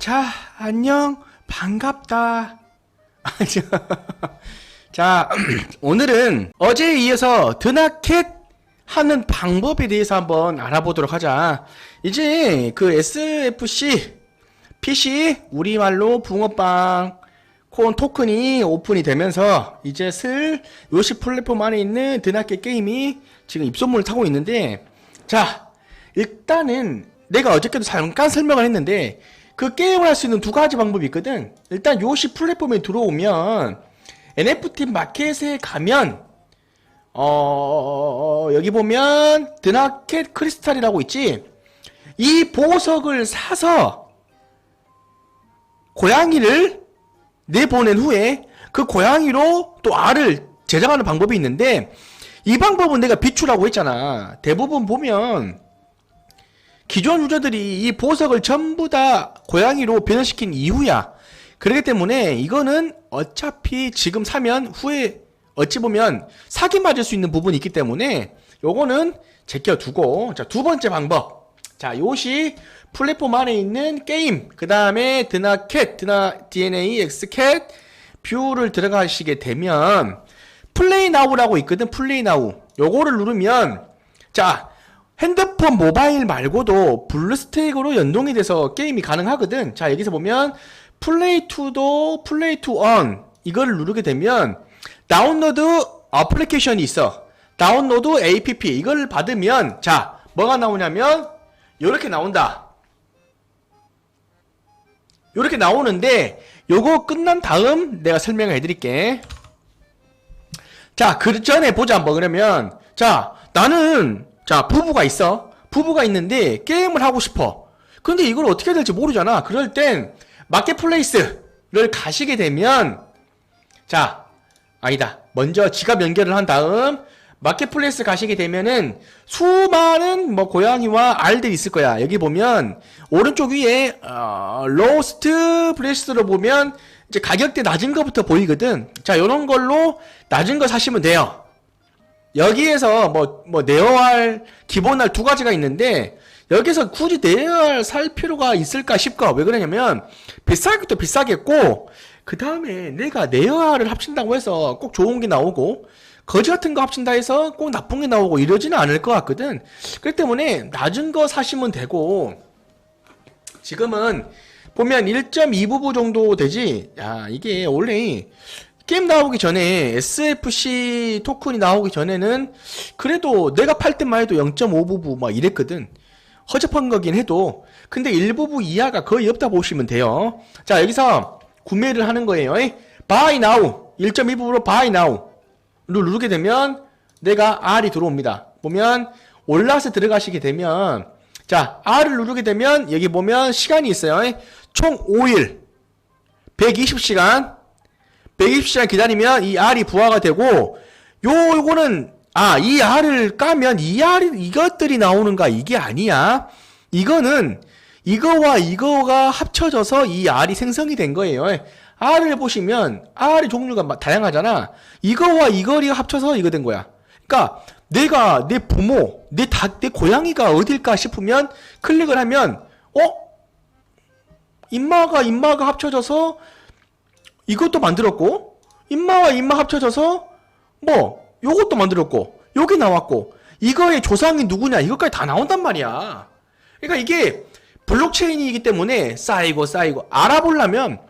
자, 안녕. 반갑다. 자, 오늘은 어제에 이어서 드나켓 하는 방법에 대해서 한번 알아보도록 하자. 이제 그 SFC PC 우리말로 붕어빵 콘 토큰이 오픈이 되면서 이제 슬 요시 플랫폼 안에 있는 드나켓 게임이 지금 입소문을 타고 있는데 자 일단은 내가 어저께도 잠깐 설명을 했는데 그 게임을 할 수 있는 두 가지 방법이 있거든 일단 요시 플랫폼에 들어오면 NFT 마켓에 가면 어 여기 보면 드나켓 크리스탈이라고 있지 이 보석을 사서 고양이를 내보낸 후에 그 고양이로 또 알을 제작하는 방법이 있는데 이 방법은 내가 비추라고 했잖아. 대부분 보면 기존 유저들이 이 보석을 전부 다 고양이로 변형시킨 이후야. 그렇기 때문에 이거는 어차피 지금 사면 후에 어찌 보면 사기 맞을 수 있는 부분이 있기 때문에 요거는 제껴두고 자 두 번째 방법 자 요시 플랫폼 안에 있는 게임 그 다음에 드나캣 드나 DNA 엑스캣 뷰를 들어가시게 되면 플레이 나우라고 있거든 플레이 나우 요거를 누르면 자 핸드폰 모바일 말고도 블루스테이크로 연동이 돼서 게임이 가능하거든. 자 여기서 보면 플레이 투도 플레이 투온 이거를 누르게 되면 다운로드 어플리케이션이 있어. 다운로드 app 이걸 받으면 자 뭐가 나오냐면 이렇게 나온다. 이렇게 나오는데 요거 끝난 다음 내가 설명을 해드릴게. 자 그 전에 보자. 한번 그러면 자 나는 자 부부가 있어 부부가 있는데 게임을 하고 싶어 근데 이걸 어떻게 해야 될지 모르잖아 그럴 땐 마켓플레이스를 가시게 되면 자 아니다 먼저 지갑 연결을 한 다음 마켓플레이스 가시게 되면은 수많은 뭐 고양이와 알들이 있을 거야. 여기 보면 오른쪽 위에 어, 로스트 플레이스로 보면 이제 가격대 낮은 거부터 보이거든. 자, 요런 걸로 낮은 거 사시면 돼요. 여기에서 뭐, 뭐, 네어알, 기본알 두 가지가 있는데, 여기서 굳이 네어알 살 필요가 있을까 싶고, 왜 그러냐면, 비싸겠도 비싸겠고, 그 다음에 내가 네어알을 합친다고 해서 꼭 좋은 게 나오고, 거지 같은 거 합친다 해서 꼭 나쁜 게 나오고 이러지는 않을 것 같거든. 그렇기 때문에 낮은 거 사시면 되고, 지금은 보면 1.2부부 정도 되지. 야, 이게 원래 게임 나오기 전에 SFC 토큰이 나오기 전에는 그래도 내가 팔 때만 해도 0.5부부 막 이랬거든. 허접한 거긴 해도. 근데 1부부 이하가 거의 없다 보시면 돼요. 자, 여기서 구매를 하는 거예요. buy now. 1.2부부로 buy now. 를 누르게 되면 내가 R이 들어옵니다. 보면 올라서 들어가시게 되면 자 R을 누르게 되면 여기 보면 시간이 있어요. 총 5일 120시간 120시간 기다리면 이 R이 부하가 되고 요 요거는 아 이 R을 까면 이 R 이것들이 나오는가 이게 아니야. 이거는 이거와 이거가 합쳐져서 이 R이 생성이 된 거예요. R을 보시면 R의 종류가 다양하잖아. 이거와 이거리가 합쳐서 이거 된 거야. 그러니까 내가 내 부모, 내 다, 내 고양이가 어딜까 싶으면 클릭을 하면 어? 임마가 임마가 합쳐져서 이것도 만들었고 임마와 임마 합쳐져서 뭐 요것도 만들었고 요게 나왔고 이거의 조상이 누구냐 이것까지 다 나온단 말이야. 그러니까 이게 블록체인이기 때문에 쌓이고 쌓이고 알아보려면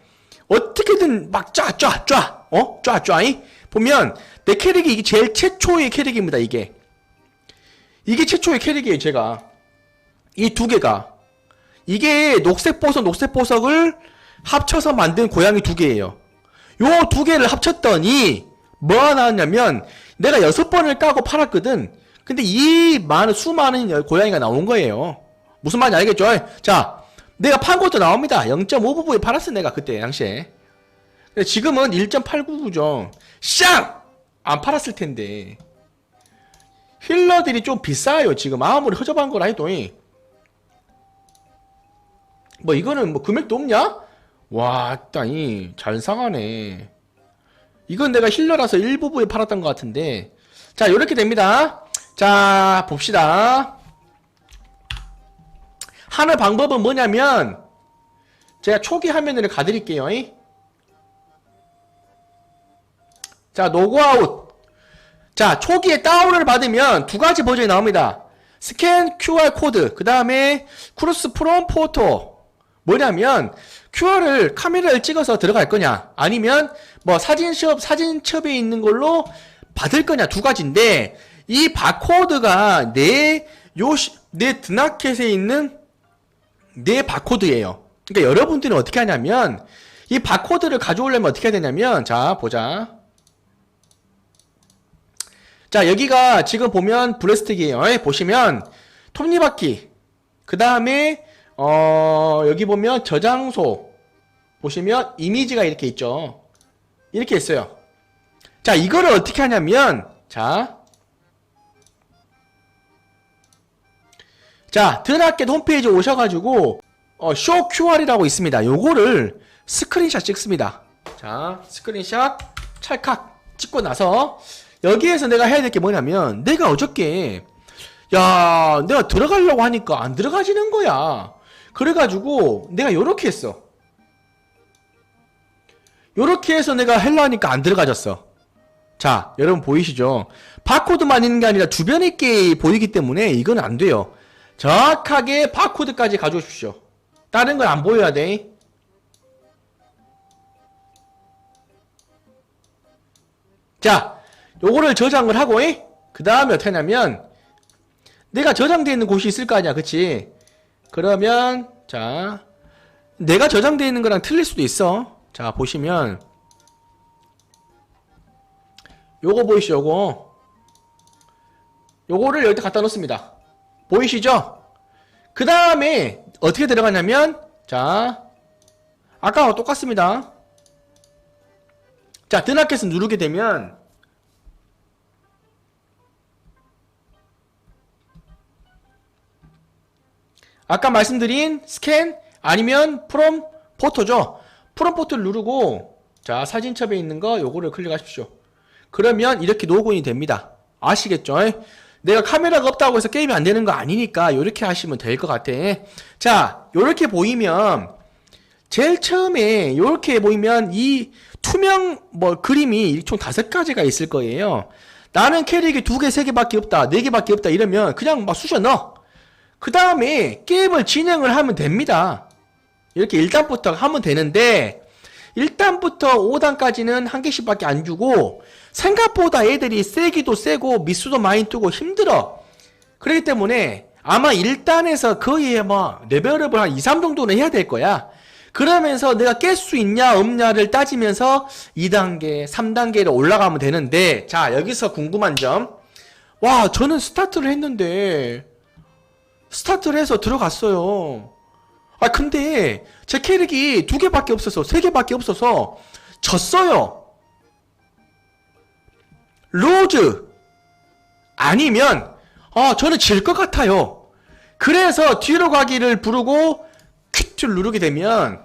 어떻게든 막 쫙쫙쫙 어? 쫙 쫙이? 보면 내 캐릭이 이게 제일 최초의 캐릭입니다 이게. 이게 최초의 캐릭이에요 제가. 이 두 개가. 이게 녹색 보석 녹색 보석을 합쳐서 만든 고양이 두 개예요 요 두 개를 합쳤더니 뭐가 나왔냐면 내가 여섯 번을 까고 팔았거든 근데 이 많은 수많은 고양이가 나온 거예요 무슨 말인지 알겠죠? 자 내가 판 것도 나옵니다. 0.5부부에 팔았어 내가 그때 당시에. 지금은 1.8부부죠. 쌍! 안 팔았을 텐데. 힐러들이 좀 비싸요 지금 아무리 허접한 거라 해도 뭐 이거는 뭐 금액도 없냐? 와, 따니 잘 상하네. 이건 내가 힐러라서 1부부에 팔았던 것 같은데. 자, 이렇게 됩니다. 자, 봅시다. 하는 방법은 뭐냐면 제가 초기 화면을 가드릴게요. 이. 자, 로그아웃. 자, 초기에 다운을 받으면 두 가지 버전이 나옵니다. 스캔 QR 코드, 그 다음에 크로스 프롬 포토. 뭐냐면, QR을 카메라를 찍어서 들어갈 거냐, 아니면 뭐 사진첩, 사진첩에 있는 걸로 받을 거냐 두 가지인데, 이 바코드가 내, 요, 시- 내 드나켓에 있는 내 바코드예요. 그러니까 여러분들은 어떻게 하냐면, 이 바코드를 가져오려면 어떻게 해야 되냐면, 자, 보자. 자, 여기가 지금 보면 브레스트기예요. 예, 보시면 톱니바퀴. 그 다음에 어, 여기 보면 저장소. 보시면 이미지가 이렇게 있죠. 이렇게 있어요. 자, 이거를 어떻게 하냐면 자. 자, 드나켓 홈페이지 오셔가지고 어, 쇼 QR이라고 있습니다. 요거를 스크린샷 찍습니다. 자, 스크린샷 찰칵 찍고 나서 여기에서 내가 해야 될 게 뭐냐면 내가 어저께 야 내가 들어가려고 하니까 안 들어가지는 거야 그래가지고 내가 요렇게 했어. 요렇게 해서 내가 헬라 하니까 안 들어가졌어. 자 여러분 보이시죠? 바코드만 있는 게 아니라 주변에 게 보이기 때문에 이건 안 돼요. 정확하게 바코드까지 가져오십시오. 다른 건 안 보여야 돼. 자, 요거를 저장을 하고, 그 다음에 어떻게 하냐면, 내가 저장되어 있는 곳이 있을 거 아니야, 그치? 그러면, 자, 내가 저장되어 있는 거랑 틀릴 수도 있어. 자, 보시면, 요거 보이시죠, 요거. 요거를 여기다 갖다 놓습니다. 보이시죠? 그 다음에, 어떻게 들어가냐면, 자, 아까와 똑같습니다. 자, 드나켓을 누르게 되면 아까 말씀드린 스캔 아니면 프롬 포토죠. 프롬 포토를 누르고 자, 사진첩에 있는 거 요거를 클릭하십시오. 그러면 이렇게 로그인이 됩니다. 아시겠죠? 내가 카메라가 없다고 해서 게임이 안 되는 거 아니니까 이렇게 하시면 될 것 같아. 자, 요렇게 보이면 제일 처음에 이렇게 보이면 이 투명 뭐 그림이 총 다섯 가지가 있을 거예요. 나는 캐릭이 두 개, 세 개밖에 없다, 네 개밖에 없다 이러면 그냥 막 쑤셔 넣어. 그 다음에 게임을 진행을 하면 됩니다. 이렇게 1단부터 하면 되는데 1단부터 5단까지는 한 개씩밖에 안 주고 생각보다 애들이 세기도 세고 미수도 많이 뜨고 힘들어. 그렇기 때문에 아마 1단에서 거의 뭐 레벨업을 한 2, 3 정도는 해야 될 거야. 그러면서 내가 깰 수 있냐 없냐를 따지면서 2단계, 3단계로 올라가면 되는데 자 여기서 궁금한 점. 와 저는 스타트를 했는데 스타트를 해서 들어갔어요. 아 근데 제 캐릭이 두 개밖에 없어서 세 개밖에 없어서 졌어요. 로즈 아니면 아 저는 질 것 같아요. 그래서 뒤로 가기를 부르고 큐트를 누르게 되면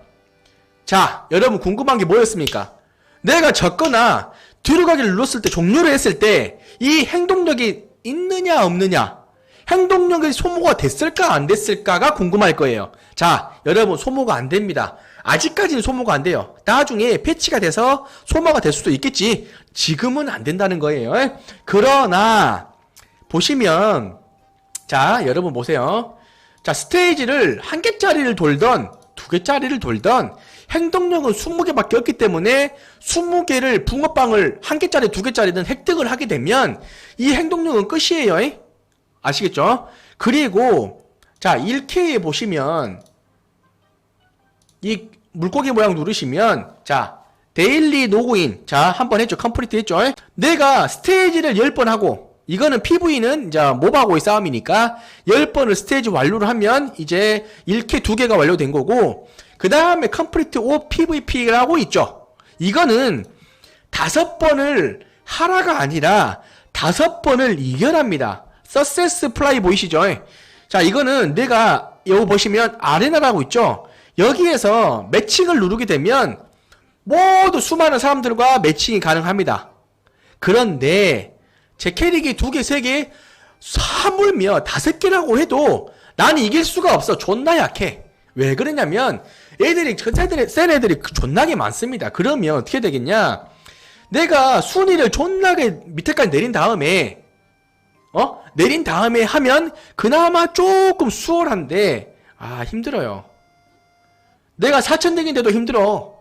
자 여러분 궁금한 게 뭐였습니까? 내가 졌거나 뒤로 가기를 눌렀을 때 종료를 했을 때 이 행동력이 있느냐 없느냐 행동력이 소모가 됐을까 안 됐을까가 궁금할 거예요. 자, 여러분 소모가 안 됩니다. 아직까지는 소모가 안 돼요. 나중에 패치가 돼서 소모가 될 수도 있겠지. 지금은 안 된다는 거예요. 그러나 보시면 자, 여러분 보세요. 자, 스테이지를 한 개짜리를 돌던 두 개짜리를 돌던 행동력은 20개밖에 없기 때문에 20개를 붕어빵을 한 개짜리 두 개짜리든 획득을 하게 되면 이 행동력은 끝이에요. 잉? 아시겠죠? 그리고 자 1K에 보시면 이 물고기 모양 누르시면 자 데일리 로그인 자 한번 했죠 컴플리트 했죠 내가 스테이지를 10번 하고 이거는 PV는 이제 모바고의 싸움이니까 10번을 스테이지 완료를 하면 이제 1K 2개가 완료된 거고 그 다음에 컴플리트 O PVP라고 있죠 이거는 다섯 번을 하라가 아니라 다섯 번을 이겨랍니다 서세스 플라이 보이시죠? 자, 이거는 내가 여기 보시면 아레나라고 있죠? 여기에서 매칭을 누르게 되면 모두 수많은 사람들과 매칭이 가능합니다. 그런데 제 캐릭이 두 개, 세 개, 하물며 다섯 개라고 해도 나는 이길 수가 없어. 존나 약해. 왜 그러냐면 애들이 첫째들이 센 애들이 그 존나게 많습니다. 그러면 어떻게 되겠냐? 내가 순위를 존나게 밑에까지 내린 다음에 어? 내린 다음에 하면 그나마 조금 수월한데 아 힘들어요. 내가 4천 등인데도 힘들어.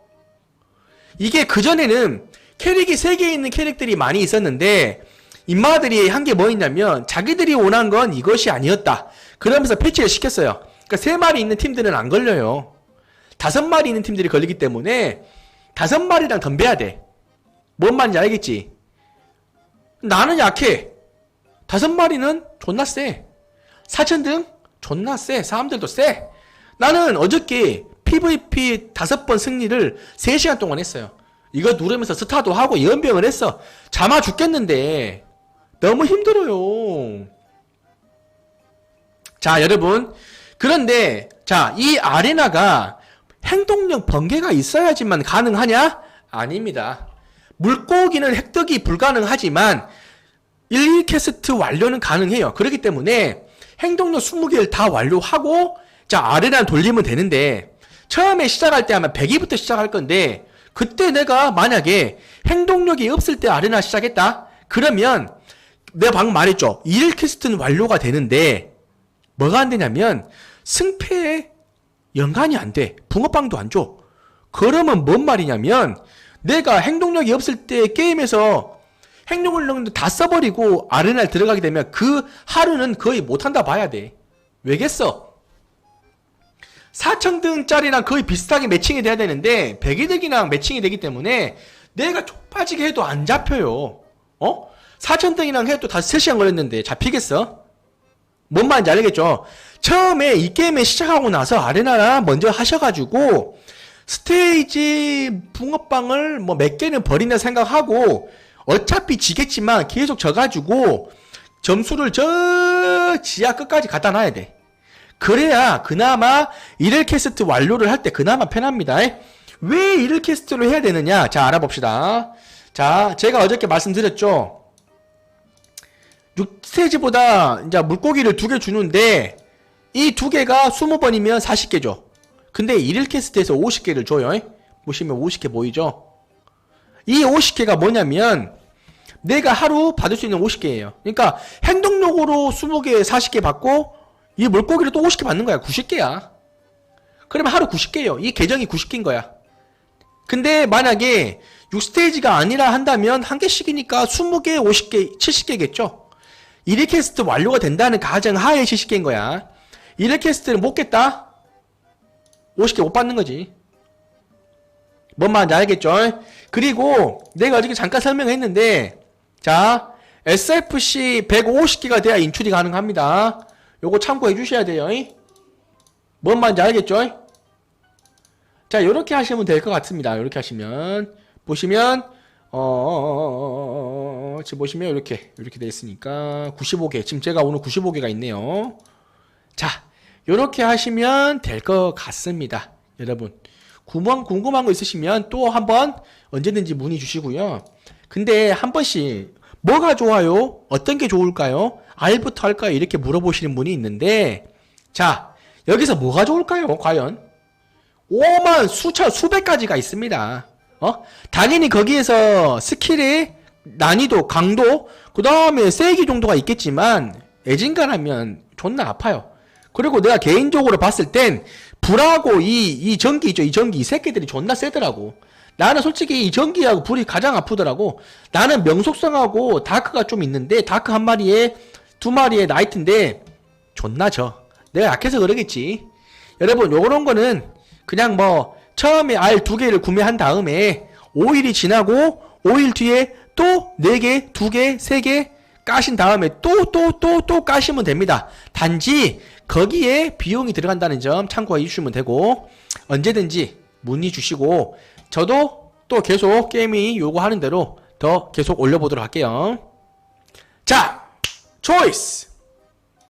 이게 그전에는 캐릭이 3개 있는 캐릭들이 많이 있었는데 인마들이 한 게 뭐였냐면 자기들이 원한 건 이것이 아니었다. 그러면서 패치를 시켰어요. 그러니까 3마리 있는 팀들은 안 걸려요. 5마리 있는 팀들이 걸리기 때문에 5마리랑 덤벼야 돼. 뭔 말인지 알겠지? 나는 약해. 5마리는 존나 세. 4천등 존나 세. 사람들도 세. 나는 어저께 PVP 다섯 번 승리를 3시간 동안 했어요. 이거 누르면서 스타도 하고 연병을 했어. 잠아 죽겠는데 너무 힘들어요. 자, 여러분. 그런데 자, 이 아레나가 행동력 번개가 있어야지만 가능하냐? 아닙니다. 물고기는 획득이 불가능하지만 1캐스트 완료는 가능해요. 그렇기 때문에 행동력 20개를 다 완료하고 자, 아레나 돌리면 되는데 처음에 시작할 때 아마 100위부터 시작할 건데 그때 내가 만약에 행동력이 없을 때 아레나 시작했다? 그러면 내가 방금 말했죠. 1퀘스트는 완료가 되는데 뭐가 안 되냐면 승패에 연관이 안 돼. 붕어빵도 안 줘. 그러면 뭔 말이냐면 내가 행동력이 없을 때 게임에서 행동을 다 써버리고 아레나에 들어가게 되면 그 하루는 거의 못한다 봐야 돼. 왜겠어? 4천등짜리랑 거의 비슷하게 매칭이 돼야 되는데 100이득이랑 매칭이 되기 때문에 내가 족빠지게 해도 안 잡혀요. 어? 4천등이랑 해도 다 3시간 걸렸는데 잡히겠어? 뭔 말인지 알겠죠? 처음에 이 게임에 시작하고 나서 아레나랑 먼저 하셔가지고 스테이지 붕어빵을 뭐 몇 개는 버린다 생각하고 어차피 지겠지만 계속 져가지고 점수를 저 지하 끝까지 갖다 놔야 돼. 그래야 그나마 1일 캐스트 완료를 할 때 그나마 편합니다. 왜 1일 캐스트를 해야 되느냐? 자, 알아봅시다. 자, 제가 어저께 말씀드렸죠. 6스테이지보다 이제 물고기를 두 개 주는데 이 두 개가 20번이면 40개 줘. 근데 1일 캐스트에서 50개를 줘요. 보시면 50개 보이죠? 이 50개가 뭐냐면 내가 하루 받을 수 있는 50개예요. 그러니까 행동력으로 20개, 40개 받고 이 물고기를 또 50개 받는 거야. 90개야. 그러면 하루 90개예요. 이 계정이 90개인 거야. 근데 만약에 6스테이지가 아니라 한다면 한 개씩이니까 20개, 50개, 70개겠죠? 1일 캐스트 완료가 된다는 가정 하에 70개인 거야. 1일 캐스트를 못 겠다? 50개 못 받는 거지. 뭔 말인지 알겠죠? 그리고 내가 어저께 잠깐 설명했는데 자 SFC 150개가 돼야 인출이 가능합니다. 요거 참고해 주셔야 돼요. 뭔 말인지 알겠죠? 자, 요렇게 하시면 될 것 같습니다. 요렇게 하시면 보시면 어, 지금 보시면 이렇게 이렇게 돼 있으니까 95개. 지금 제가 오늘 95개가 있네요. 자, 요렇게 하시면 될 것 같습니다. 여러분. 궁금한, 궁금한 거 있으시면 또 한번 언제든지 문의 주시고요. 근데 한 번씩 뭐가 좋아요? 어떤 게 좋을까요? R부터 할까요? 이렇게 물어보시는 분이 있는데 자, 여기서 뭐가 좋을까요? 과연? 5만 수천 수백 가지가 있습니다. 어? 당연히 거기에서 스킬의 난이도, 강도, 그 다음에 세기 정도가 있겠지만 애진간하면 존나 아파요. 그리고 내가 개인적으로 봤을 땐 불하고 이, 이 전기 있죠. 이 전기 이 새끼들이 존나 세더라고. 나는 솔직히 이 전기하고 불이 가장 아프더라고. 나는 명속성하고 다크가 좀 있는데 다크 한 마리에 두 마리에 나이트인데 존나 져. 내가 약해서 그러겠지. 여러분 요런 거는 그냥 뭐 처음에 알 두 개를 구매한 다음에 5일이 지나고 5일 뒤에 또 4개, 2개, 3개 까신 다음에 또 또 또 또 까시면 됩니다. 단지 거기에 비용이 들어간다는 점 참고해 주시면 되고 언제든지 문의 주시고 저도 또 계속 게임이 요구하는 대로 더 계속 올려보도록 할게요. 자, 초이스!